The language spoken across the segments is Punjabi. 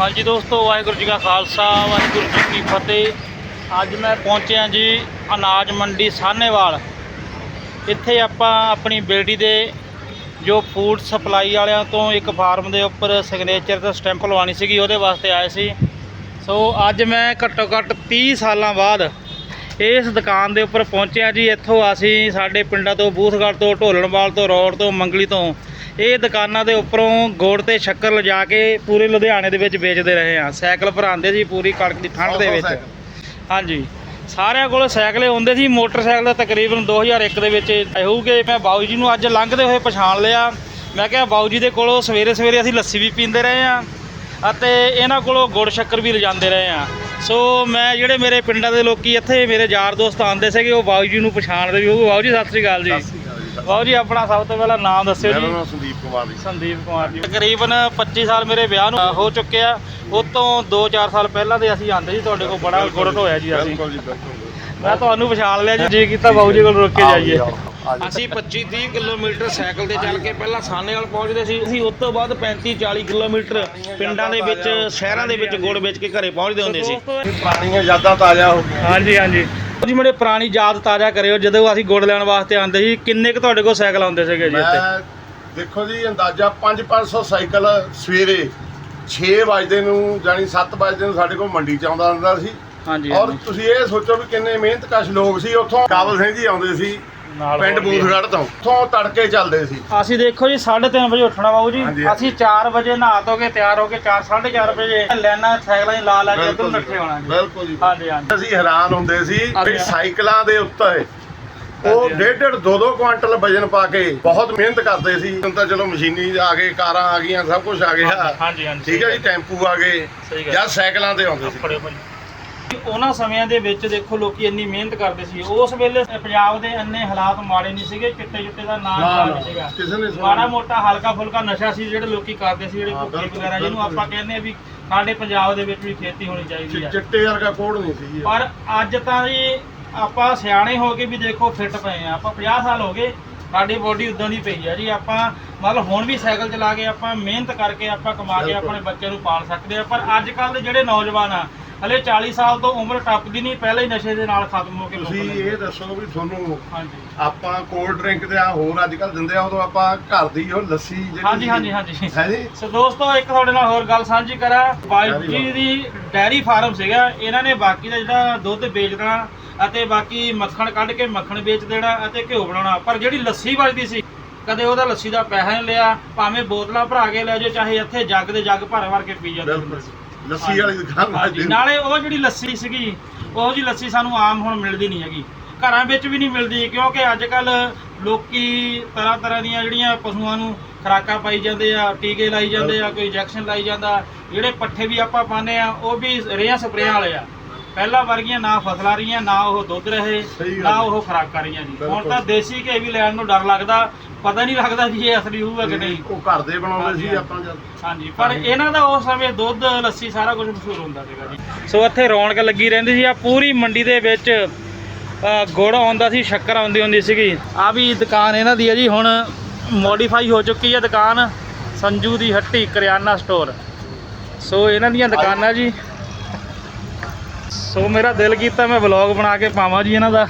ਹਾਂਜੀ ਦੋਸਤੋ, ਵਾਹਿਗੁਰੂ ਜੀ ਕਾ ਖਾਲਸਾ, ਵਾਹਿਗੁਰੂ ਜੀ ਕੀ ਫਤਿਹ। ਅੱਜ ਮੈਂ ਪਹੁੰਚਿਆ ਜੀ ਅਨਾਜ ਮੰਡੀ ਸਾਹਨੇਵਾਲ। ਇੱਥੇ ਆਪਾਂ ਆਪਣੀ ਬੇਟੀ ਦੇ ਜੋ ਫੂਡ ਸਪਲਾਈ ਵਾਲਿਆਂ ਤੋਂ ਇੱਕ ਫਾਰਮ ਦੇ ਉੱਪਰ ਸਿਗਨੇਚਰ ਤੇ ਸਟੈਂਪ ਲਵਾਉਣੀ ਸੀਗੀ, ਉਹਦੇ ਵਾਸਤੇ ਆਏ ਸੀ। ਸੋ ਅੱਜ ਮੈਂ ਘੱਟੋ ਘੱਟ 30 ਸਾਲਾਂ ਬਾਅਦ ਇਸ ਦੁਕਾਨ ਦੇ ਉੱਪਰ ਪਹੁੰਚਿਆ ਜੀ। ਇੱਥੋਂ ਅਸੀਂ ਸਾਡੇ ਪਿੰਡਾਂ ਤੋਂ ਬੂਥਗੜ੍ਹ ਤੋਂ ਢੋਲਣਵਾਲ ਤੋਂ ਰੋਡ ਤੋਂ ਮੰਗਲੀ ਤੋਂ ਇਹ ਦੁਕਾਨਾਂ ਦੇ ਉੱਪਰੋਂ ਗੁੜ ਤੇ ਸ਼ੱਕਰ ਲਿਜਾ ਕੇ ਪੂਰੇ ਲੁਧਿਆਣੇ ਦੇ ਵਿੱਚ ਵੇਚਦੇ ਰਹੇ ਆ ਸਾਈਕਲ ਭਰਾਉਂਦੇ ਜੀ ਪੂਰੀ ਕਣਕ ਦੀ ਠੰਡ ਦੇ ਵਿੱਚ। ਹਾਂਜੀ। ਸਾਰਿਆਂ ਕੋਲ ਸਾਈਕਲੇ ਹੁੰਦੇ ਸੀ। ਮੋਟਰਸਾਈਕਲ ਦਾ ਤਕਰੀਬਨ 2001 ਦੇ ਵਿੱਚ ਹੋਊਗੇ। ਮੈਂ ਬਾਊ ਜੀ ਨੂੰ ਅੱਜ ਲੰਘਦੇ ਹੋਏ ਪਛਾਣ ਲਿਆ। ਮੈਂ ਕਿਹਾ ਬਾਊ ਜੀ ਦੇ ਕੋਲੋਂ ਸਵੇਰੇ ਸਵੇਰੇ ਅਸੀਂ ਲੱਸੀ ਵੀ ਪੀਂਦੇ ਰਹੇ ਆ ਅਤੇ ਇਹਨਾਂ ਕੋਲੋਂ ਗੁੜ ਸ਼ੱਕਰ ਵੀ ਲਿਜਾਂਦੇ ਰਹੇ ਆ ਸੋ ਮੈਂ ਜਿਹੜੇ ਮੇਰੇ ਪਿੰਡਾਂ ਦੇ ਲੋਕੀ ਇੱਥੇ ਮੇਰੇ ਯਾਰ ਦੋਸਤ ਆਉਂਦੇ ਸੀਗੇ ਉਹ ਬਾਊ ਜੀ ਨੂੰ ਪਛਾਣਦੇ ਵੀ ਹੋਊ। ਬਾਊ ਜੀ ਸਤਿ ਸ੍ਰੀ ਅਕਾਲ ਜੀ। ਬਾਊ ਜੀ ਆਪਣਾ ਸਭ ਤੋਂ ਪਹਿਲਾਂ ਨਾਮ ਦੱਸਿਓ ਮੇਰਾ ਜੀ ਨਾਮ ਸੰਦੀਪ ਕੁਮਾਰ ਜੀ। ਸੰਦੀਪ ਕੁਮਾਰ ਜੀ। ਤਕਰੀਬਨ 25 ਸਾਲ ਮੇਰੇ ਵਿਆਹ ਨੂੰ ਹੋ ਚੁੱਕੇ ਆ। ਉਹ ਤੋਂ 2-4 ਸਾਲ ਪਹਿਲਾਂ ਦੇ ਅਸੀਂ ਆਂਦੇ ਜੀ ਤੁਹਾਡੇ ਕੋਲ ਬੜਾ ਗੁੜ ਹੋਇਆ ਜੀ ਅਸੀਂ। ਬਿਲਕੁਲ ਜੀ ਬਿਲਕੁਲ। ਮੈਂ ਤੁਹਾਨੂੰ ਪਛਾਣ ਲਿਆ ਜੀ ਜੀ ਕੀਤਾ ਬਾਊ ਜੀ ਕੋਲ ਰੁਕ ਕੇ ਜਾਈਏ। ਅਸੀਂ ਅਸੀਂ 25-30 ਕਿਲੋਮੀਟਰ ਸਾਈਕਲ ਤੇ ਚੱਲ ਕੇ ਪਹਿਲਾਂ ਸਾਨੇਵਾਲ ਪਹੁੰਚਦੇ ਸੀ। ਅਸੀਂ ਉਸ ਤੋਂ ਬਾਅਦ 35-40 ਕਿਲੋਮੀਟਰ ਪਿੰਡਾਂ ਦੇ ਵਿੱਚ ਸ਼ਹਿਰਾਂ ਦੇ ਵਿੱਚ ਗੁੜ ਵੇਚ ਕੇ ਘਰੇ ਪਹੁੰਚਦੇ ਹੁੰਦੇ ਸੀ। ਪੁਰਾਣੀਆਂ ਯਾਦਾਂ ਤਾਜ਼ਾ ਹੋ ਗਈਆਂ। ਹਾਂਜੀ ਹਾਂਜੀ। ਜੀ ਮੇਰੇ ਪੁਰਾਣੀ ਯਾਦ ਤਾਜ਼ਾ ਕਰਿਓ ਜਦੋਂ ਅਸੀਂ ਗੁੜ ਲੈਣ ਵਾਸਤੇ ਆਉਂਦੇ ਸੀ ਕਿੰਨੇ ਕੁ ਤੁਹਾਡੇ ਕੋਲ ਸਾਈਕਲ ਆਉਂਦੇ ਸੀਗੇ ਜੀ ਇੱਥੇ? ਦੇਖੋ ਜੀ ਅੰਦਾਜ਼ਾ 5-500 ਸਾਈਕਲ ਸਵੇਰੇ 6 ਵਜੇ ਨੂੰ ਜਾਨੀ 7 ਵਜੇ ਨੂੰ ਸਾਡੇ ਕੋਲ ਮੰਡੀ ਚ ਆਉਂਦਾ ਹੁੰਦਾ ਸੀ। ਹਾਂਜੀ ਔਰ। ਤੁਸੀਂ ਇਹ ਸੋਚੋ ਵੀ ਕਿੰਨੇ ਮਿਹਨਤਕਸ਼ ਲੋਕ ਸੀ ਉੱਥੋਂ ਕਾਬਲ ਸਿੰਘ ਜੀ ਆਉਂਦੇ ਸੀ। ਨਾਲ ਪਿੰਡ। ਬੂਥਗੜ੍ਹ ਤੋਂ ਉੱਥੋਂ ਤੜਕੇ ਚੱਲਦੇ ਸੀ ਅਸੀਂ ਦੇਖੋ ਜੀ 3:30 ਵਜੇ ਉੱਠਣਾ ਬਾਬੂ ਜੀ ਹਾਂਜੀ। ਅਸੀਂ 4 ਵਜੇ ਨਹਾ ਧੋ ਕੇ ਤਿਆਰ ਹੋ ਕੇ 4 4:30 ਵਜੇ ਲੈਣਾ ਸਾਈਕਲਾਂ 'ਚ ਲਾ ਲਾ ਕੇ ਬਿਲਕੁਲ ਨੱਠੇ ਹੋਣਾ ਜੀ ਬਿਲਕੁਲ ਜੀ ਹਾਂਜੀ ਹਾਂਜੀ ਅਸੀਂ ਹੈਰਾਨ ਹੁੰਦੇ ਸੀ ਵੀ। ਸਾਈਕਲਾਂ ਦੇ ਉੱਤੇ ਉਹ। ਡੇਢ ਡੇਢ ਦੋ ਦੋ ਕੁਆਂਟਲ ਵਜਨ ਪਾ ਕੇ ਬਹੁਤ ਮਿਹਨਤ ਕਰਦੇ ਸੀ ਹੁਣ ਤਾਂ ਚਲੋ ਮਸ਼ੀਨੀ ਆ ਗਏ ਕਾਰਾਂ ਆ ਗਈਆਂ ਸਭ ਕੁਝ ਆ ਗਿਆ ਹਾਂਜੀ ਹਾਂਜੀ ਠੀਕ ਹੈ ਜੀ ਟੈਂਪੂ ਆ ਗਏ ਸਹੀ ਗੱਲ। ਜਾਂ ਸਾਈਕਲਾਂ ਤੇ ਆਉਂਦੇ ਸੀ ਭਾਈ ਉਹਨਾਂ ਸਮਿਆਂ ਦੇ ਵਿੱਚ ਦੇਖੋ ਲੋਕੀ ਇੰਨੀ ਮਿਹਨਤ ਕਰਦੇ ਸੀ। ਉਸ ਵੇਲੇ ਪੰਜਾਬ ਦੇ ਇੰਨੇ ਹਾਲਾਤ ਮਾੜੇ ਨਹੀਂ ਸੀਗੇ ਚਿੱਟੇ ਚਿੱਟੇ ਦਾ ਨਾਮ ਨਾ, ਸੀਗਾ। ਕਿਸੇ ਨੇ ਸੁਣਿਆ ਮਾੜਾ। ਮੋਟਾ ਹਲਕਾ ਫੁਲਕਾ ਨਸ਼ਾ ਸੀ ਜਿਹੜੇ ਲੋਕੀ ਕਰਦੇ ਸੀ ਜਿਹੜੇ ਹਾਂ, ਬਿਲਕੁਲ, ਵਗੈਰਾ ਜਿਹਨੂੰ ਬਿਲਕੁਲ। ਆਪਾਂ ਕਹਿੰਦੇ ਆ ਵੀ ਸਾਡੇ ਪੰਜਾਬ ਦੇ ਵਿੱਚ ਵੀ ਖੇਤੀ ਹੋਣੀ ਚਾਹੀਦੀ ਚਿ- ਹੈ ਚਿੱਟੇ ਵਰਗਾ ਕੋਡ ਨਹੀਂ ਸੀ ਪਰ ਅੱਜ ਤਾਂ ਜੀ ਆਪਾਂ ਸਿਆਣੇ ਹੋ ਕੇ ਵੀ ਦੇਖੋ ਫਿੱਟ ਪਏ ਆ। ਆਪਾਂ 50 ਸਾਲ ਹੋ ਗਏ ਸਾਡੀ ਬੋਡੀ ਉਦਾਂ ਦੀ ਪਈ ਆ ਜੀ। ਆਪਾਂ ਮਤਲਬ ਹੁਣ ਵੀ ਸਾਈਕਲ ਚਲਾ ਕੇ ਆਪਾਂ ਮਿਹਨਤ ਕਰਕੇ ਆਪਾਂ ਕਮਾ ਕੇ ਬਿਲਕੁਲ। ਆਪਣੇ ਬੱਚੇ ਨੂੰ ਪਾਲ ਸਕਦੇ ਆ। ਪਰ ਅੱਜ ਕੱਲ ਦੇ ਜਿਹੜੇ ਨੌਜਵਾਨ ਆ ਹਲੇ 40 ਸਾਲ ਤੋਂ ਉਮਰ ਟੱਪਦੀ ਨਹੀਂ ਪਹਿਲਾਂ ਹੀ ਨਸ਼ੇ ਦੇ ਨਾਲ ਖਤਮ ਹੋ ਕੇ ਲੋਕ ਤੁਸੀਂ ਲੈਂਦੇ। ਇਹ ਦੱਸੋ ਵੀ ਤੁਹਾਨੂੰ ਹਾਂਜੀ। ਆਪਾਂ ਕੋਲਡ ਡਰਿੰਕ ਤੇ ਆ ਹੋਰ ਅੱਜ ਕੱਲ ਦਿੰਦੇ ਆ ਉਦੋਂ ਆਪਾਂ ਘਰ ਦੀ ਉਹ ਲੱਸੀ ਜਿਹੜੀ ਹਾਂਜੀ ਹਾਂਜੀ ਹਾਂਜੀ। ਹੈ ਜੀ। ਸੋ ਦੋਸਤੋ ਇੱਕ ਤੁਹਾਡੇ ਨਾਲ ਹੋਰ ਗੱਲ ਸਾਂਝੀ ਕਰਾਂ। ਬਾਈ ਜੀ ਦੀ ਡੈਰੀ ਫਾਰਮ ਸੀਗਾ। ਇਹਨਾਂ ਨੇ ਬਾਕੀ ਦਾ ਜਿਹੜਾ ਦੁੱਧ ਵੇਚ ਦੇਣਾ ਅਤੇ ਬਾਕੀ ਮੱਖਣ ਕੱਢ ਕੇ ਮੱਖਣ ਵੇਚ ਦੇਣਾ ਅਤੇ ਘਿਓ ਬਣਾਉਣਾ। ਪਰ ਜਿਹੜੀ ਲੱਸੀ ਬਚਦੀ ਸੀ ਕਦੇ ਉਹਦਾ ਲੱਸੀ ਦਾ ਪੈਸਾ ਨਹੀਂ ਲਿਆ। ਭਾਵੇਂ ਬੋਤਲਾਂ ਭਰਾ ਕੇ ਲੈ ਜਾਓ ਚਾਹੇ ਇੱਥੇ ਜੱਗ ਦੇ ਜੱਗ ਭਰ ਭਰ ਕੇ ਪੀ ਜਾਂਦੇ ਹੁੰਦੇ ਸੀ। ਲੱਸੀ ਵਾਲੀ ਦੁਕਾਨ ਹਾਂਜੀ ਨਾਲੇ ਉਹ ਜਿਹੜੀ ਲੱਸੀ ਸੀਗੀ, ਉਹ ਜੀ ਲੱਸੀ ਸਾਨੂੰ ਆਮ ਹੁਣ ਮਿਲਦੀ ਨਹੀਂ ਹੈਗੀ। ਘਰਾਂ ਵਿੱਚ ਵੀ ਨਹੀਂ ਮਿਲਦੀ, ਕਿਉਂਕਿ ਅੱਜ ਕੱਲ ਲੋਕੀ ਤਰ੍ਹਾਂ ਤਰ੍ਹਾਂ ਦੀਆਂ ਜਿਹੜੀਆਂ ਪਸ਼ੂਆਂ ਨੂੰ ਖੁਰਾਕਾਂ ਪਾਈ ਜਾਂਦੇ ਆ, ਟੀਕੇ ਲਾਈ ਜਾਂਦੇ ਆ, ਕੋਈ ਇੰਜੈਕਸ਼ਨ ਲਾਈ ਜਾਂਦਾ। ਜਿਹੜੇ ਪੱਠੇ ਵੀ ਆਪਾਂ ਪਾਉਂਦੇ ਆ, ਉਹ ਵੀ ਰੇਹਾਂ ਸਪਰੇਆਂ ਵਾਲੇ ਆ। ਪਹਿਲਾਂ ਵਰਗੀਆਂ ਨਾ ਫਸਲਾਂ ਰਹੀਆਂ ਨਾ ਉਹ ਦੁੱਧ ਰਹੇ ਸਹੀ ਗੱਲ ਨਾ ਹੈ। ਉਹ ਖੁਰਾਕਾਂ ਰਹੀਆਂ ਜੀ। ਹੁਣ ਬਿਲਕੁਲ। ਤਾਂ ਦੇਸੀ ਘੀ ਵੀ ਲੈਣ ਨੂੰ ਡਰ ਲੱਗਦਾ ਪਤਾ ਨਹੀਂ ਲੱਗਦਾ ਜੀ ਇਹ ਅਸਲੀ ਹੋਊਗਾ ਕਿ ਨਹੀਂ। ਉਹ ਘਰ ਦੇ ਬਣਾਉਂਦੇ ਸੀ ਹਾਂਜੀ, ਆਪਾਂ ਜਦ। ਹਾਂਜੀ ਪਰ ਇਹਨਾਂ ਦਾ ਉਸ ਸਮੇਂ ਦੁੱਧ ਲੱਸੀ ਸਾਰਾ ਕੁਝ ਮਸ਼ਹੂਰ ਹੁੰਦਾ ਸੀਗਾ ਜੀ। ਸੋ ਇੱਥੇ ਰੌਣਕ ਲੱਗੀ ਰਹਿੰਦੀ ਸੀ ਆ ਪੂਰੀ ਮੰਡੀ ਦੇ ਵਿੱਚ ਅ, ਗੁੜ ਆਉਂਦਾ ਸੀ ਸ਼ੱਕਰ ਆਉਂਦੀ ਹੁੰਦੀ ਸੀਗੀ। ਆ ਵੀ ਦੁਕਾਨ ਇਹਨਾਂ ਦੀ ਹੈ ਜੀ ਹੁਣ ਮੋਡੀਫਾਈ ਹੋ ਚੁੱਕੀ ਹੈ ਦੁਕਾਨ ਸੰਜੂ ਦੀ ਹੱਟੀ ਕਰਿਆਨਾ ਸਟੋਰ ਸੋ ਇਹਨਾਂ ਦੀਆਂ ਦੁਕਾਨਾਂ ਜੀ। ਸੋ ਮੇਰਾ ਦਿਲ ਕੀਤਾ ਮੈਂ ਵਲੌਗ ਬਣਾ ਕੇ ਪਾਵਾਂ ਜੀ ਇਹਨਾਂ ਦਾ।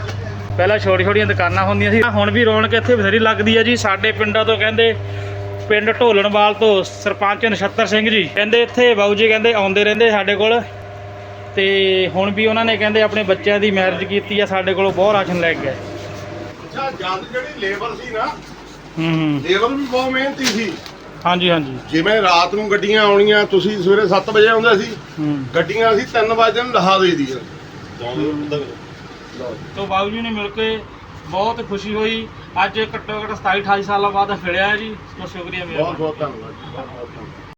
ਪਹਿਲਾਂ ਛੋਟੀ ਛੋਟੀਆਂ ਦੁਕਾਨਾਂ ਹੁੰਦੀਆਂ ਸੀ। ਹੁਣ ਵੀ ਰੌਣਕ ਇੱਥੇ ਬਥੇਰੀ ਲੱਗਦੀ ਹੈ ਜੀ। ਸਾਡੇ ਪਿੰਡਾਂ ਤੋਂ ਕਹਿੰਦੇ ਪਿੰਡ ਢੋਲਣਵਾਲ ਤੋਂ ਸਰਪੰਚ ਨਛੱਤਰ ਸਿੰਘ ਜੀ। ਕਹਿੰਦੇ ਇੱਥੇ ਬਾਊ ਜੀ ਕਹਿੰਦੇ ਆਉਂਦੇ ਰਹਿੰਦੇ ਸਾਡੇ ਕੋਲ। ਤੇ ਹੁਣ ਵੀ ਉਹਨਾਂ ਨੇ ਕਹਿੰਦੇ ਆਪਣੇ ਬੱਚਿਆਂ ਦੀ ਮੈਰਿਜ ਕੀਤੀ ਆ ਸਾਡੇ ਕੋਲੋਂ ਬਹੁਤ ਰਾਸ਼ਨ ਲੈ ਕੇ ਗਏ ਅੱਛਾ ਜਦ ਜਿਹੜੀ ਲੇਬਰ ਸੀ ਨਾ ਹੂੰ ਹੂੰ। ਲੇਬਰ ਵੀ ਬਹੁਤ ਮਿਹਨਤੀ ਸੀ। ਹਾਂਜੀ ਹਾਂਜੀ। ਜਿਵੇਂ ਰਾਤ ਨੂੰ ਗੱਡੀਆਂ ਆਉਣੀਆਂ ਤੁਸੀਂ ਸਵੇਰੇ 7 ਵਜੇ ਆਉਂਦੇ ਸੀ ਹੂੰ। ਗੱਡੀਆਂ ਅਸੀਂ 3 ਵਜੇ ਨੂੰ ਲਹਾ ਦੇਈਦੀਆਂ ਤੋਂ ਬਾਊ ਜੀ ਨੇ ਮਿਲ ਕੇ ਬਹੁਤ ਖੁਸ਼ੀ ਹੋਈ। ਅੱਜ ਘੱਟੋ ਘੱਟ 27 28 ਸਾਲਾਂ ਬਾਅਦ ਮਿਲਿਆ ਹੈ ਜੀ। ਬਹੁਤ ਸ਼ੁਕਰੀਆ ਮੇਰਾ ਬਹੁਤ ਬਹੁਤ ਧੰਨਵਾਦ ਜੀ, ਬਹੁਤ ਬਹੁਤ ਧੰਨਵਾਦ।